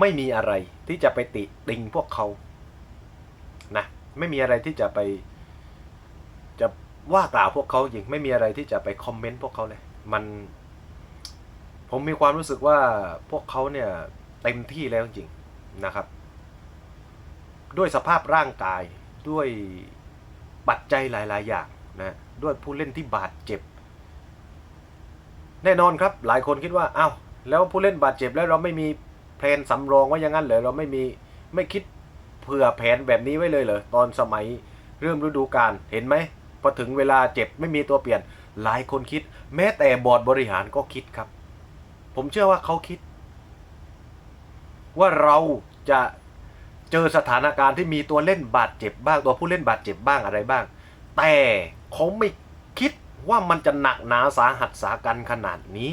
ไม่มีอะไรที่จะไปติติงพวกเขานะไม่มีอะไรที่จะไป จะว่ากล่าวพวกเขาจริงไม่มีอะไรที่จะไปคอมเมนต์พวกเขาเลยมันผมมีความรู้สึกว่าพวกเขาเนี่ยเต็มที่แล้วจริงนะครับ ด้วยสภาพร่างกายด้วยปัจจัยหลาย ๆ อย่างนะด้วยผู้เล่นที่บาดเจ็บ แน่นอนครับ หลายคนคิดว่าอ้าวแล้วผู้เล่นบาดเจ็บแล้วเราไม่มี แผนสำรองไว้อย่างนั้นเหรอเราไม่มีไม่คิดเผื่อแผนแบบนี้ไว้เลยเหรอตอนสมัยเริ่มฤดูกาลเห็นไหมพอถึงเวลาเจ็บไม่มีตัวเปลี่ยน หลายคนคิด แม้แต่บอร์ดบริหารก็คิดครับ ผมเชื่อว่าเขาคิด ว่าเราจะเจอสถานการณ์ที่มีตัวเล่นบาดเจ็บบ้าง ตัวผู้เล่นบาดเจ็บบ้างอะไรบ้าง แต่เขาไม่คิดว่ามันจะหนักหนาสาหัสสากันขนาดนี้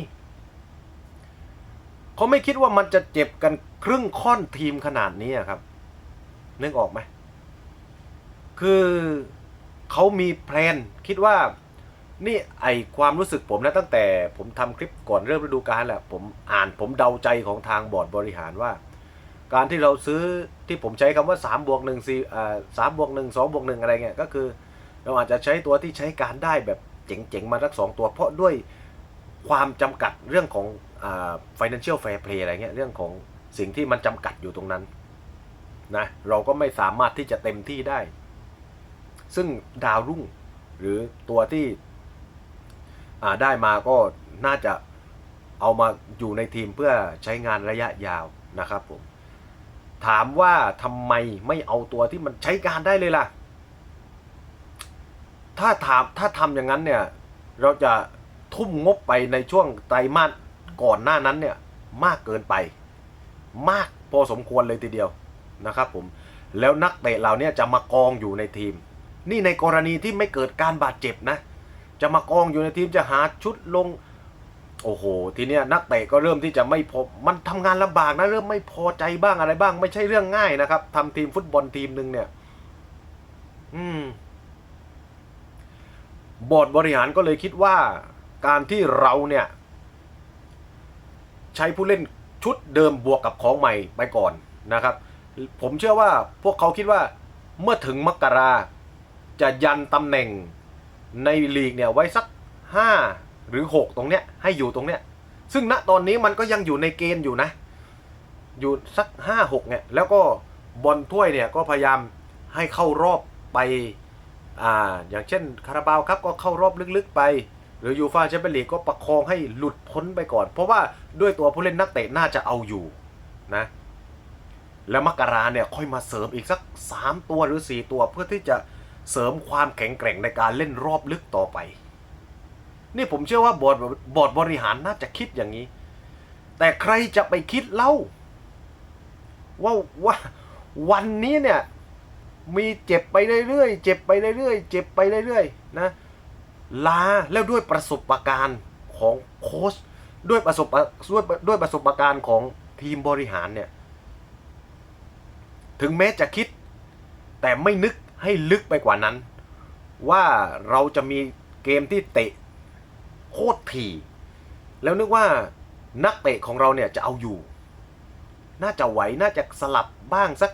เขาไม่คิดว่ามันจะเจ็บกันครึ่งค่อนทีมขนาดนี้อะครับนึกออกไหมคือเขามีแพลนคิดว่านี่ไอความรู้สึกผมนะตั้งแต่ผมทำคลิปก่อนเริ่มฤดูกาลแหละผมอ่านผมเดาใจของทางบอร์ดบริหารว่า การที่เราซื้อที่ผมใช้คำว่า3บวกหนึ่งสี่อ่าสามบวกหนึ่งสองบวกหนึ่งอะไรเงี้ยก็คือ เราอาจจะใช้ตัวที่ใช้การได้แบบเจ๋งๆมาสักสองตัว เพราะด้วยความจำกัดเรื่องของ financial fair play อะไรเงี้ยเรื่องของสิ่งที่มันจำกัดอยู่ตรงนั้นนะเราก็ไม่สามารถที่จะเต็มที่ได้ ซึ่งดาวรุ่งหรือตัวที่ได้มาก็น่าจะเอามาอยู่ในทีมเพื่อใช้งานระยะยาวนะครับผมถามว่าทำไมไม่เอาตัวที่มันใช้การได้เลยล่ะ ถ้าถามถ้าทำอย่างนั้นเนี่ย เราจะทุ่มงบไปในช่วงไตรมาส ก่อนหน้านั้นเนี่ยมากเกินไป มากพอสมควรเลยทีเดียวนะครับผมแล้วนักเตะเหล่านี้จะมากองอยู่ในทีม นี่ในกรณีที่ไม่เกิดการบาดเจ็บนะ จะมากองอยู่ในทีมจะหาชุดลง โอ้โห ทีเนี้ยนักเตะก็เริ่มที่จะไม่พอมันทำงานลำบากนะเริ่มไม่พอใจบ้างอะไรบ้าง ไม่ใช่เรื่องง่ายนะครับทำทีมฟุตบอลทีมหนึ่งเนี่ย อืมบอร์ดบริหารก็เลยคิดว่า การที่เราเนี่ย ใช้ผู้เล่นชุดเดิมบวกกับของใหม่ไปก่อนนะครับ ผมเชื่อว่าพวกเขาคิดว่าเมื่อถึงมกราจะยันตำแหน่งในลีกเนี่ยไว้สักห้าหรือหกตรงเนี้ยให้อยู่ตรงเนี้ยซึ่งณตอนนี้มันก็ยังอยู่ในเกณฑ์อยู่นะ อยู่สักห้าหกเนี่ยแล้วก็บอลถ้วยเนี่ยก็พยายามให้เข้ารอบไปอ่าอย่างเช่นคาราบาวครับก็เข้ารอบลึกๆไป หรือยูฟาแชมเปี้ยนลีกก็ประคองให้หลุดพ้นไปก่อน เพราะว่าด้วยตัวผู้เล่นนักเตะน่าจะเอาอยู่นะ แล้วมกราเนี่ยค่อยมาเสริมอีกสัก 3 ตัวหรือ 4 ตัวเพื่อที่จะเสริมความแข็งแกร่งในการเล่นรอบลึกต่อไป นี่ผมเชื่อว่าบอร์ดบอร์ดบริหารน่าจะคิดอย่างนี้ แต่ใครจะไปคิดเล่าว่าว่าวันนี้เนี่ยมีเจ็บไปเรื่อยๆเจ็บไปเรื่อยๆเจ็บไปเรื่อยๆนะ ลาแล้วด้วยประสบการณ์ของโค้ชด้วยประสบด้วยด้วยประสบการณ์ของทีมบริหารเนี่ย ถึงแม้จะคิด แต่ไม่นึกให้ลึกไปกว่านั้น ว่าเราจะมีเกมที่เตะโคตรถี่ แล้วนึกว่านักเตะของเราเนี่ยจะเอาอยู่ น่าจะไหวน่าจะสลับบ้างสัก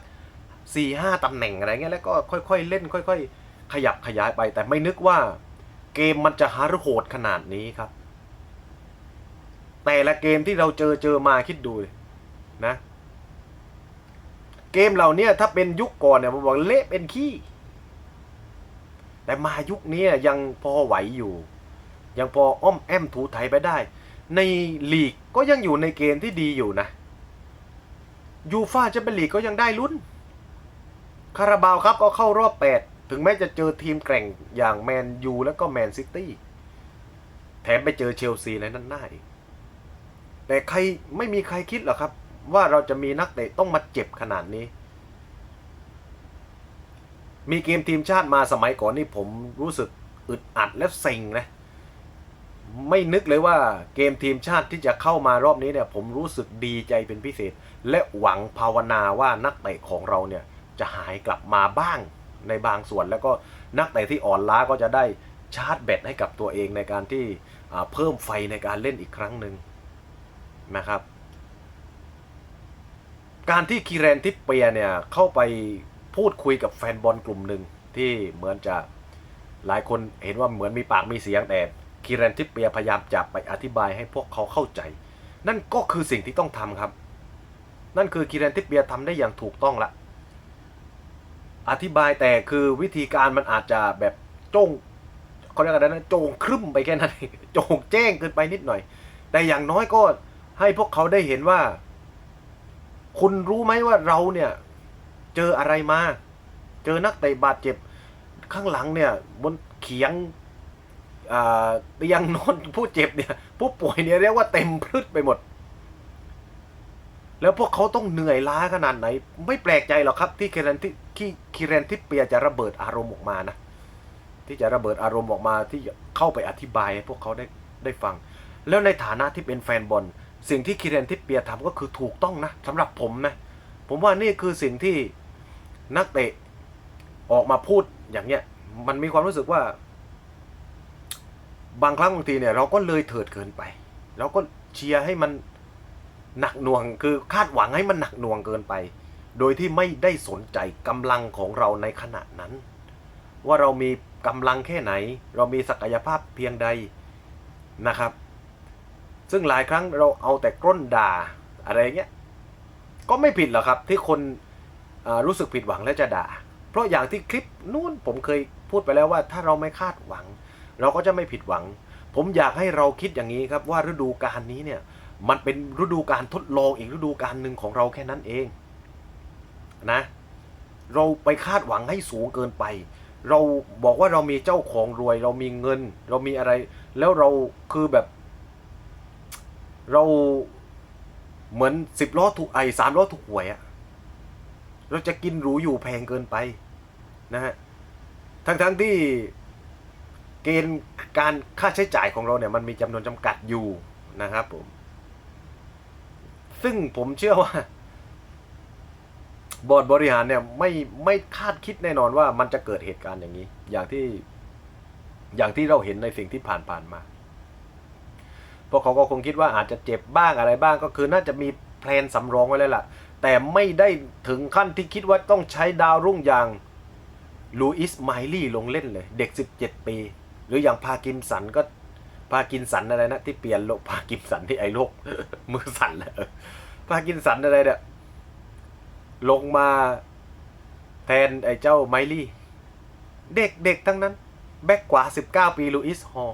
สี่ห้าตำแหน่งอะไรเงี้ยแล้วก็ค่อยๆเล่น ค่อย ๆ ขยับขยายไป แต่ไม่นึกว่า เกมมันจะฮาร์ดโหดขนาดนี้ครับ แต่ละเกมที่เราเจอเจอมาคิดดูเลยนะ เกมเหล่านี้ถ้าเป็นยุคก่อนเนี่ยผมบอกเละเป็นขี้ แต่มายุคนี้ยังพอไหวอยู่ ยังพออ้อมแอมถูไถไปได้ ในลีกก็ยังอยู่ในเกณฑ์ที่ดีอยู่นะยูฟ่าจะเป็นลีกก็ยังได้ลุ้นคาราบาวครับก็เข้ารอบ 8 ถึงแม้จะเจอทีมแกร่งอย่างแมนยูและก็แมนซิตี้แถมไปเจอเชลซีในนั้นหน้าอีกแต่ใครไม่มีใครคิดหรอครับ ว่าเราจะมีนักเตะต้องมาเจ็บขนาดนี้ มีเกมทีมชาติมาสมัยก่อนนี่ผมรู้สึกอึดอัดและเซ็งนะไม่นึกเลยว่าเกมทีมชาติที่จะเข้ามารอบนี้เนี่ยผมรู้สึกดีใจเป็นพิเศษ และหวังภาวนาว่านักเตะของเราเนี่ยจะหายกลับมาบ้าง ในบางส่วน แล้วก็นักเตะที่อ่อนล้าก็จะได้ชาร์จแบตให้กับตัวเองในการที่เพิ่มไฟในการเล่นอีกครั้งหนึ่งนะครับ การที่คีเรนทิปเปียเนี่ยเข้าไปพูดคุยกับแฟนบอลกลุ่มหนึ่งที่เหมือนจะหลายคนเห็นว่าเหมือนมีปากมีเสียงแต่คีเรนทิปเปียพยายามจะไปอธิบายให้พวกเขาเข้าใจ นั่นก็คือสิ่งที่ต้องทำครับ นั่นคือคีเรนทิปเปียทำได้อย่างถูกต้องละ อธิบายแต่คือวิธีการมันอาจจะแบบโจงเขาเรียกอะไรนะโจงครึ่มไปแค่นั้นโจงแจ้งเกินไปนิดหน่อย แต่อย่างน้อยก็ให้พวกเขาได้เห็นว่า คุณรู้ไหมว่าเราเนี่ย เจออะไรมา เจอนักเตะบาดเจ็บ ข้างหลังเนี่ย บนเขียงอ่าเตียงนอนผู้เจ็บเนี่ย ผู้ป่วยเนี่ยเรียกว่าเต็มพืชไปหมด แล้วพวกเขาต้องเหนื่อยล้าขนาดไหน ไม่แปลกใจหรอกครับ ที่เคเรนที่ที่คีเรนทิเปียจะระเบิดอารมณ์ออกมานะที่จะระเบิดอารมณ์ออกมาที่เข้าไปอธิบายให้พวกเขาได้ได้ฟัง แล้วในฐานะที่เป็นแฟนบอลสิ่งที่คีเรนทิเปียทำก็คือถูกต้องนะสำหรับผมนะผมว่านี่คือสิ่งที่นักเตะออกมาพูดอย่างเนี้ยมันมีความรู้สึกว่า บางครั้งบางทีเนี่ย เราก็เลยเถิดเกินไป เราก็เชียร์ให้มัน หนักหน่วงคือคาดหวังให้มันหนักหน่วงเกินไป โดยที่ไม่ได้สนใจกำลังของเราในขณะนั้น ว่าเรามีกำลังแค่ไหน เรามีศักยภาพเพียงใดนะครับ ซึ่งหลายครั้งเราเอาแต่กล้นด่าอะไรเงี้ยก็ไม่ผิดหรอกครับที่คนรู้สึกผิดหวังและจะด่า เพราะอย่างที่คลิปนู้นผมเคยพูดไปแล้วว่า ถ้าเราไม่คาดหวัง เราก็จะไม่ผิดหวัง ผมอยากให้เราคิดอย่างนี้ครับว่าฤดูกาลนี้เนี่ย มันเป็นฤดูการทดลองอีกฤดูกาลหนึ่งของเราแค่นั้นเองนะ เราไปคาดหวังให้สูงเกินไป เราบอกว่าเรามีเจ้าของรวย เรามีเงิน เรามีอะไร แล้วเราคือแบบ เราเหมือนสิบล้อถูกไอสามล้อถูกหวยอะเราจะกินหรูอยู่แพงเกินไปนะฮะทั้งทั้งที่เกณฑ์การค่าใช้จ่ายของเราเนี่ยมันมีจำนวนจำกัดอยู่นะครับผม ซึ่งผมเชื่อว่า บอร์ดบริหารเนี่ยไม่ไม่คาดคิดแน่นอนว่ามันจะเกิดเหตุการณ์อย่างนี้ อย่างที่อย่างที่เราเห็นในสิ่งที่ผ่านผ่านมาพวกเขาก็คงคิดว่าอาจจะเจ็บบ้างอะไรบ้างก็คือน่าจะมีแพลนสำรองไว้แล้วล่ะ แต่ไม่ได้ถึงขั้นที่คิดว่าต้องใช้ดาวรุ่งอย่างลูอิสไมลี่ลงเล่นเลย เด็ก 17 ปี หรืออย่างพากินสันก็ พากินสันอะไรนะที่เปลี่ยนโรคพากินสันที่ไอ้โรคมือสันเลยพากินสันอะไรเนี่ยลงมาแทนไอ้เจ้าไมลี่ เด็กเด็กทั้งนั้น แบ็กกว่า 19 ปีลูอิสฮอล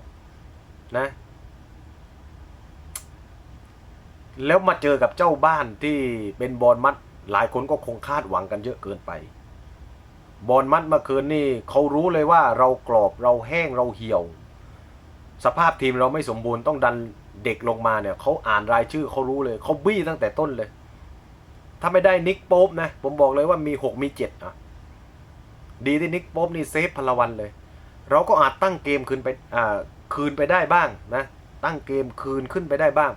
นะ แล้วมาเจอกับเจ้าบ้านที่เป็นบอลมัด หลายคนก็คงคาดหวังกันเยอะเกินไป บอลมัดเมื่อคืนนี่เขารู้เลยว่าเรากรอบเราแห้งเราเหี่ยว สภาพทีมเราไม่สมบูรณ์ต้องดันเด็กลงมาเนี่ยเขาอ่านรายชื่อเขารู้เลยเขาบี้ตั้งแต่ต้นเลย ถ้าไม่ได้นิกโป๊ปนะ ผมบอกเลยว่ามีหกมีเจ็ดอะดีที่นิกโป๊ปนี่เซฟพลวันเลย เราก็อาจตั้งเกมคืนไปอ่าคืนไปได้บ้างนะ ตั้งเกมคืนขึ้นไปได้บ้าง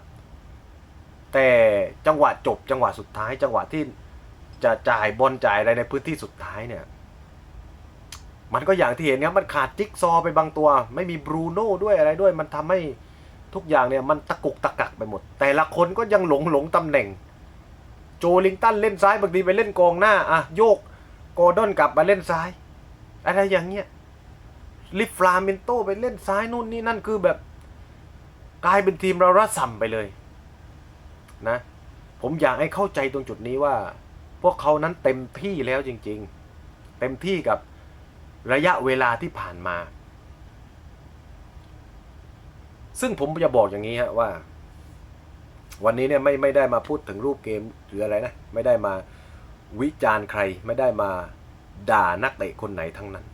แต่จังหวะจบจังหวะสุดท้าย จังหวะที่จะจ่ายบอลจ่ายอะไรในพื้นที่สุดท้ายเนี่ย มันก็อย่างที่เห็นครับมันขาดจิ๊กซอไปบางตัว ไม่มีบรูโน่ด้วยอะไรด้วย มันทำให้ทุกอย่างเนี่ยมันตะกุกตะกักไปหมด แต่ละคนก็ยังหลงหลงตำแหน่ง โจลิงตันเล่นซ้ายบางทีไปเล่นกองหน้าอะโยกโกลดอนกลับมาเล่นซ้าย อะไรอย่างเงี้ยลิฟฟลาเมนโตไปเล่นซ้ายนู่นนี่นั่นคือแบบกลายเป็นทีมเราระส่ำไปเลยนะ ผมอยากให้เข้าใจตรงจุดนี้ว่า พวกเขานั้นเต็มที่แล้วจริง ๆ เต็มที่กับ ระยะเวลาที่ผ่านมา ซึ่งผมจะบอกอย่างนี้ฮะว่า วันนี้เนี่ยไม่ไม่ได้มาพูดถึงรูปเกมหรืออะไรนะ ไม่ได้มาวิจารณ์ใคร ไม่ได้มาด่านักเตะคนไหนทั้งนั้น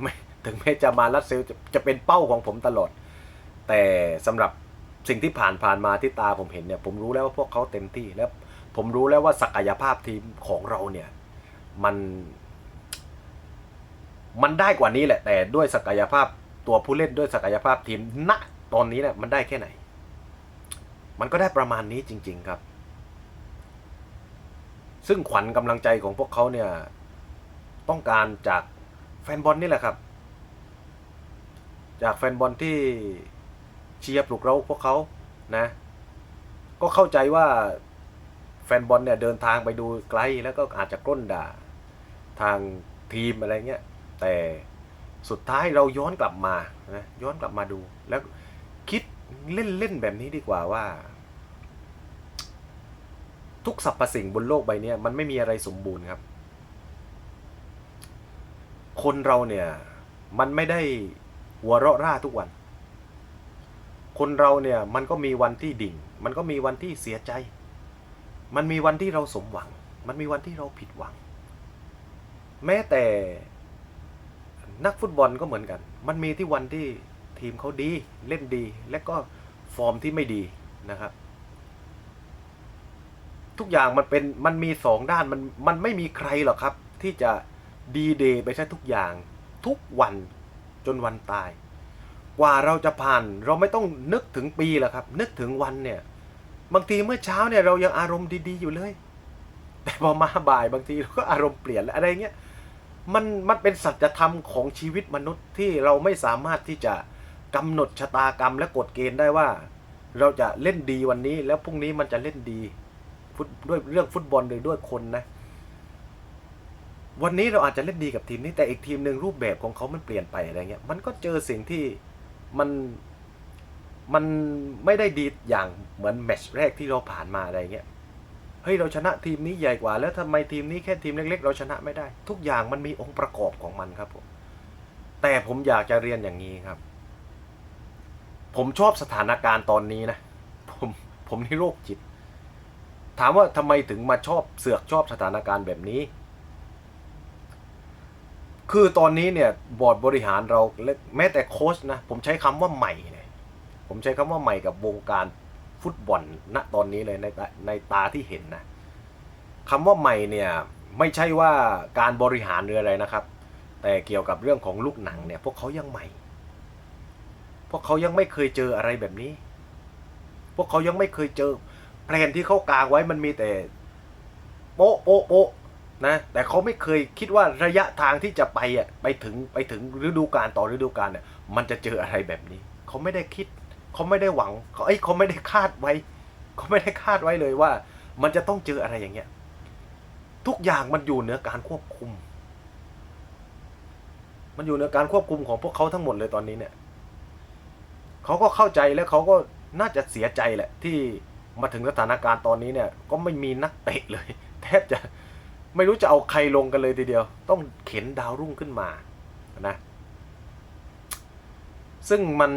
ไม่ถึงแม้จะมาลัดเซลจะจะเป็นเป้าของผมตลอด แต่สำหรับสิ่งที่ผ่านผ่านมาที่ตาผมเห็นเนี่ยผมรู้แล้วว่าพวกเขาเต็มที่แล้วผมรู้แล้วว่าศักยภาพทีมของเราเนี่ย มัน มันได้กว่านี้แหละ แต่ด้วยศักยภาพตัวผู้เล่นด้วยศักยภาพทีมณตอนนี้เนี่ยมันได้แค่ไหน มันก็ได้ประมาณนี้จริง ๆครับ ซึ่งขวัญกำลังใจของพวกเขาเนี่ย ต้องการจากแฟนบอลนี่แหละครับ จากแฟนบอลที่เชียร์ปลุกเราพวกเขานะ ก็เข้าใจว่าแฟนบอลเนี่ยเดินทางไปดูไกลแล้วก็อาจจะกล้นด่าทางทีมอะไรเงี้ย แต่สุดท้ายเราย้อนกลับมานะย้อนกลับมาดู แล้วคิดเล่นๆแบบนี้ดีกว่าว่า ทุกสรรพสิ่งบนโลกใบนี้มันไม่มีอะไรสมบูรณ์ครับ คนเราเนี่ย มันไม่ได้หัวเราะร่าทุกวัน คนเราเนี่ยมันก็มีวันที่ดิ่ง มันก็มีวันที่เสียใจ มันมีวันที่เราสมหวัง มันมีวันที่เราผิดหวัง แม้แต่ นักฟุตบอลก็เหมือนกัน มันมีที่วันที่ทีมเขาดีเล่นดี และก็ฟอร์มที่ไม่ดีนะครับ ทุกอย่างมันเป็นมันมีสองด้านมันมันไม่มีใครหรอกครับ ที่จะดีเดย์ไปใช้ทุกอย่าง ทุกวันจนวันตาย กว่าเราจะผ่านเราไม่ต้องนึกถึงปีหรอกครับ นึกถึงวันเนี่ย บางทีเมื่อเช้าเนี่ยเรายังอารมณ์ดีๆอยู่เลย แต่พอมาบ่ายบางทีเราก็อารมณ์เปลี่ยนแล้วอะไรเงี้ย มันมันเป็นสัจธรรมของชีวิตมนุษย์ที่เราไม่สามารถที่จะกำหนดชะตากรรมและกฎเกณฑ์ได้ว่า เราจะเล่นดีวันนี้ แล้วพรุ่งนี้มันจะเล่นดีด้วยเรื่องฟุตบอลหรือด้วยคนนะ วันนี้เราอาจจะเล่นดีกับทีมนี้แต่อีกทีมหนึ่งรูปแบบของเขามันเปลี่ยนไปอะไรเงี้ย มันก็เจอสิ่งที่มันมันไม่ได้ดีอย่างเหมือนแมตช์แรกที่เราผ่านมาอะไรเงี้ย เฮ้ยเราชนะทีมนี้ใหญ่กว่า แล้วทำไมทีมนี้แค่ทีมเล็ก ๆ เราชนะไม่ได้ ทุกอย่างมันมีองค์ประกอบของมันครับผมแต่ผมอยากจะเรียนอย่างนี้ครับ ผมชอบสถานการณ์ตอนนี้นะ ผมผมนี่โรคจิต ถามว่าทำไมถึงมาชอบเสือกชอบสถานการณ์แบบนี้ คือตอนนี้เนี่ยบอร์ดบริหารเราและแม้แต่โค้ชนะ ผมใช้คำว่าใหม่เนี่ยผมใช้คำว่าใหม่กับวงการ ฟุตบอลณตอนนี้เลยในในตาที่เห็นนะคำว่าใหม่เนี่ยไม่ใช่ว่าการบริหารหรืออะไรนะครับ แต่เกี่ยวกับเรื่องของลูกหนังเนี่ยพวกเขายังใหม่ พวกเขายังไม่เคยเจออะไรแบบนี้ พวกเขายังไม่เคยเจอแผนที่เขากางไว้มันมีแต่โป๊ะโป๊ะโป๊ะนะแต่เขาไม่เคยคิดว่าระยะทางที่จะไปอะไปถึงไปถึงฤดูกาลต่อฤดูกาลเนี่ยมันจะเจออะไรแบบนี้ เขาไม่ได้คิด เขาไม่ได้หวังเขาเอ้เขาไม่ได้คาดไว้เขาไม่ได้คาดไว้เลยว่า มันจะต้องเจออะไรอย่างเงี้ย ทุกอย่างมันอยู่เหนือการควบคุม มันอยู่เหนือการควบคุมของพวกเขาทั้งหมดเลยตอนนี้เนี่ยเขาก็เข้าใจแล้วเขาก็น่าจะเสียใจแหละ ที่มาถึงสถานการณ์ตอนนี้เนี่ย ก็ไม่มีนักเตะเลย แทบจะไม่รู้จะเอาใครลงกันเลยทีเดียว ต้องเข็นดาวรุ่งขึ้นมานะ ซึ่งมัน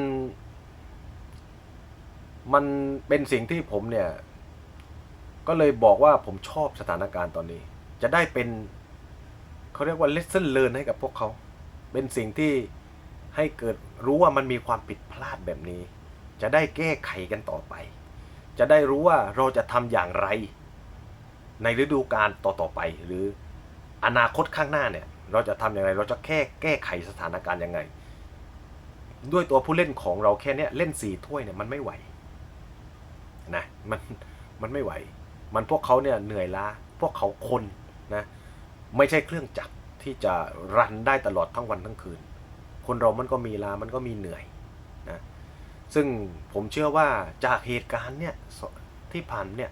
มันเป็นสิ่งที่ผมเนี่ย ก็เลยบอกว่าผมชอบสถานการณ์ตอนนี้ จะได้เป็นเขาเรียกว่า lesson learn ให้กับพวกเขา เป็นสิ่งที่ให้เกิดรู้ว่ามันมีความผิดพลาดแบบนี้ จะได้แก้ไขกันต่อไป จะได้รู้ว่าเราจะทำอย่างไร ในฤดูกาลต่อๆไป หรืออนาคตข้างหน้าเนี่ย เราจะทำอย่างไร เราจะแค่แก้ไขสถานการณ์ยังไง ด้วยตัวผู้เล่นของเราแค่นี้เล่นสี่ถ้วยเนี่ยมันไม่ไหว นะมันมันไม่ไหว มันพวกเขาเนี่ยเหนื่อยล้าพวกเขาคนนะไม่ใช่เครื่องจักรที่จะรันได้ตลอดทั้งวันทั้งคืน คนเรามันก็มีลามันก็มีเหนื่อยนะซึ่งผมเชื่อว่าจากเหตุการณ์เนี่ยที่ผ่านเนี่ย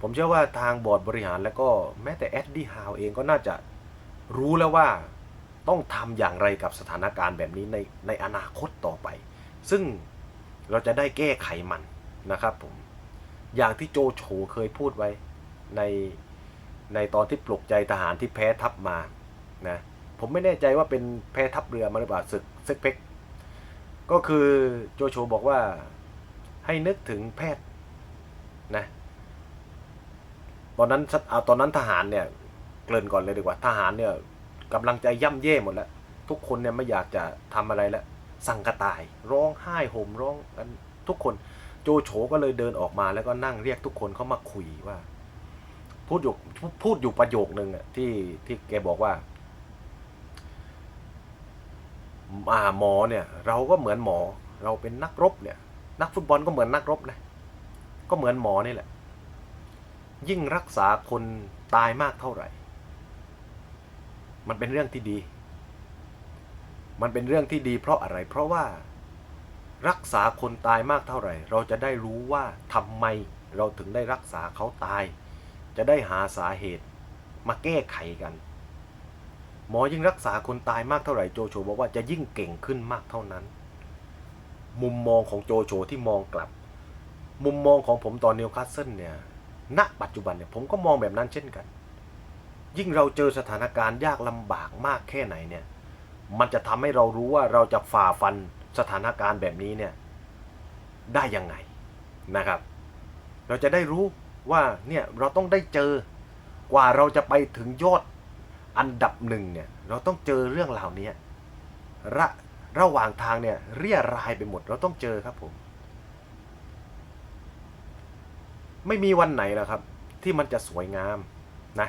ผมเชื่อว่าทางบอร์ดบริหารแล้วก็แม้แต่แอดดี้ฮาวเองก็น่าจะรู้แล้วว่าต้องทำอย่างไรกับสถานการณ์แบบนี้ในในอนาคตต่อไป ซึ่งเราจะได้แก้ไขมันนะครับผม อย่างที่โจโฉเคยพูดไว้ในในตอนที่ปลุกใจทหารที่แพ้ทัพมานะผมไม่แน่ใจว่าเป็นแพ้ทัพเรือมาหรือเปล่าศึกซึกเพ็กก็คือโจโฉบอกว่าให้นึกถึงแพทย์นะตอนนั้นเอาตอนนั้นทหารเนี่ยเกริ่นก่อนเลยดีกว่าทหารเนี่ยกำลังใจย่ำแย่หมดแล้ว ทุกคนเนี่ยไม่อยากจะทำอะไรแล้วสั่งกระต่าย ร้องไห้ห่มร้องกันทุกคน โจโฉก็เลยเดินออกมาแล้วก็นั่งเรียกทุกคนเข้ามาคุยว่า พูดอยู่พูดอยู่ประโยคนึงอะที่ที่แกบอกว่าอาหมอเนี่ย เราก็เหมือนหมอ เราเป็นนักรบเนี่ย นักฟุตบอลก็เหมือนนักรบนะก็เหมือนหมอนี่แหละ ยิ่งรักษาคนตายมากเท่าไหร่ มันเป็นเรื่องที่ดี มันเป็นเรื่องที่ดีเพราะอะไร เพราะว่า รักษาคนตายมากเท่าไหร่ เราจะได้รู้ว่าทำไมเราถึงได้รักษาเขาตาย จะได้หาสาเหตุมาแก้ไขกัน หมอยิ่งรักษาคนตายมากเท่าไหร่โจโฉบอกว่าจะยิ่งเก่งขึ้นมากเท่านั้น มุมมองของโจโฉที่มองกลับ มุมมองของผมตอนนิวคาสเซิลเนี่ยณปัจจุบันเนี่ยผมก็มองแบบนั้นเช่นกัน ยิ่งเราเจอสถานการณ์ยากลำบากมากแค่ไหนเนี่ย มันจะทำให้เรารู้ว่าเราจะฝ่าฟัน สถานการณ์แบบนี้เนี่ยได้ยังไงนะครับ เราจะได้รู้ว่าเนี่ยเราต้องได้เจอกว่าเราจะไปถึงยอดอันดับหนึ่งเนี่ยเราต้องเจอเรื่องเหล่านี้ระระหว่างทางเนี่ยเรียรายไปหมดเราต้องเจอครับผม ไม่มีวันไหนหรอกครับ ที่มันจะสวยงามนะ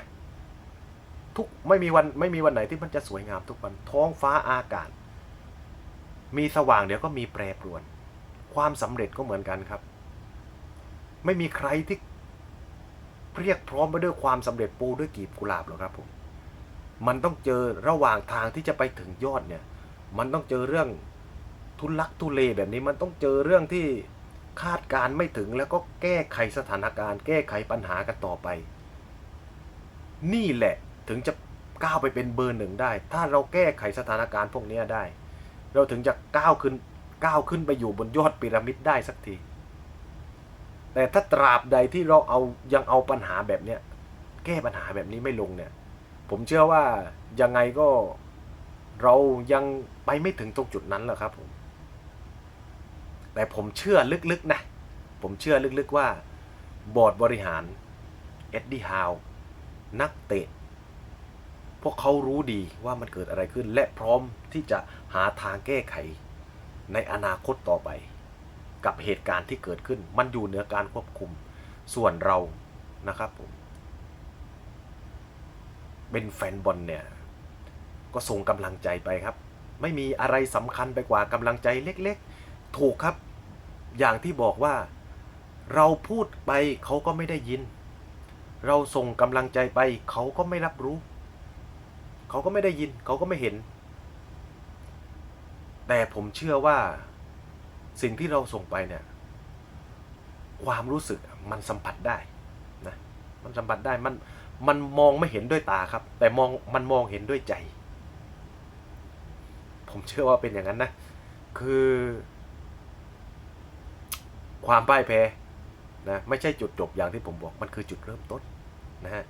ทุกไม่มีวันไม่มีวันไหนที่มันจะสวยงามทุกวันท้องฟ้าอากาศ มีสว่างเดี๋ยวก็มีแปรปรวน ความสำเร็จก็เหมือนกันครับ ไม่มีใครที่เรียกพร้อมไปด้วยความสำเร็จปูด้วยกีบกุหลาบหรอกครับผมมันต้องเจอระหว่างทางที่จะไปถึงยอดเนี่ย มันต้องเจอเรื่องทุลักทุเลแบบนี้มันต้องเจอเรื่องที่คาดการณ์ไม่ถึงแล้วก็แก้ไขสถานการณ์ แก้ไขปัญหากันต่อไป นี่แหละถึงจะก้าวไปเป็นเบอร์หนึ่งได้ ถ้าเราแก้ไขสถานการณ์พวกนี้ได้ เราถึงจะก้าวขึ้นก้าวขึ้นไปอยู่บนยอดพีระมิดได้สักที แต่ถ้าตราบใดที่เราเอายังเอาปัญหาแบบเนี้ยแก้ปัญหาแบบนี้ไม่ลงเนี่ย ผมเชื่อว่ายังไงก็เรายังไปไม่ถึงตรงจุดนั้นหรอกครับผม แต่ผมเชื่อลึกๆนะ ผมเชื่อลึกๆว่าบอร์ดบริหารเอ็ดดี้ฮาวนักเตะ พวกเขารู้ดีว่ามันเกิดอะไรขึ้น และพร้อมที่จะหาทางแก้ไขในอนาคตต่อไป กับเหตุการณ์ที่เกิดขึ้น มันอยู่เหนือการควบคุมส่วนเรานะครับผม เป็นแฟนบอลเนี่ย ก็ส่งกำลังใจไปครับ ไม่มีอะไรสำคัญไปกว่ากำลังใจเล็กๆ ถูกครับ อย่างที่บอกว่าเราพูดไปเขาก็ไม่ได้ยิน เราส่งกำลังใจไปเขาก็ไม่รับรู้ เขาก็ไม่ได้ยิน เขาก็ไม่เห็น แต่ผมเชื่อว่าสิ่งที่เราส่งไปเนี่ย ความรู้สึกมันสัมผัสได้นะมันสัมผัสได้มันมันมองไม่เห็นด้วยตาครับ แต่มองมันมองเห็นด้วยใจ ผมเชื่อว่าเป็นอย่างนั้นนะ คือ ความพ่ายแพ้นะไม่ใช่จุดจบอย่างที่ผมบอกมันคือจุดเริ่มต้นนะฮะ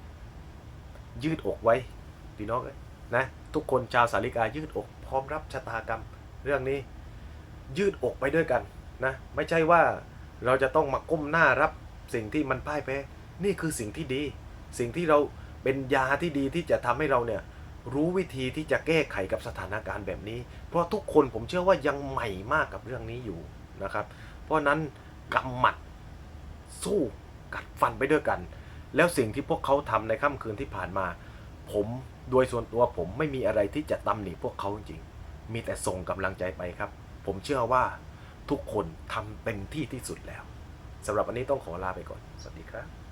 ยืดอกไว้พี่น้องเอ้ย นะทุกคนชาวสาริกายืดอกพร้อมรับชะตากรรม เรื่องนี้ยืดอกไปด้วยกันนะไม่ใช่ว่าเราจะต้องมาก้มหน้ารับสิ่งที่มันพ่ายแพ้นี่คือสิ่งที่ดี สิ่งที่เราเป็นยาที่ดีที่จะทำให้เราเนี่ยรู้วิธีที่จะแก้ไขกับสถานการณ์แบบนี้ เพราะทุกคนผมเชื่อว่ายังใหม่มากกับเรื่องนี้อยู่นะครับ เพราะนั้นกำหมัดสู้กัดฟันไปด้วยกัน แล้วสิ่งที่พวกเขาทำในค่ำคืนที่ผ่านมา ผม โดยส่วนตัวผมไม่มีอะไรที่จะตำหนิพวกเขาจริง มีแต่ส่งกำลังใจไปครับ ผมเชื่อว่าทุกคนทำเต็มที่ที่สุดแล้วสำหรับวันนี้ต้องขอลาไปก่อน สวัสดีครับ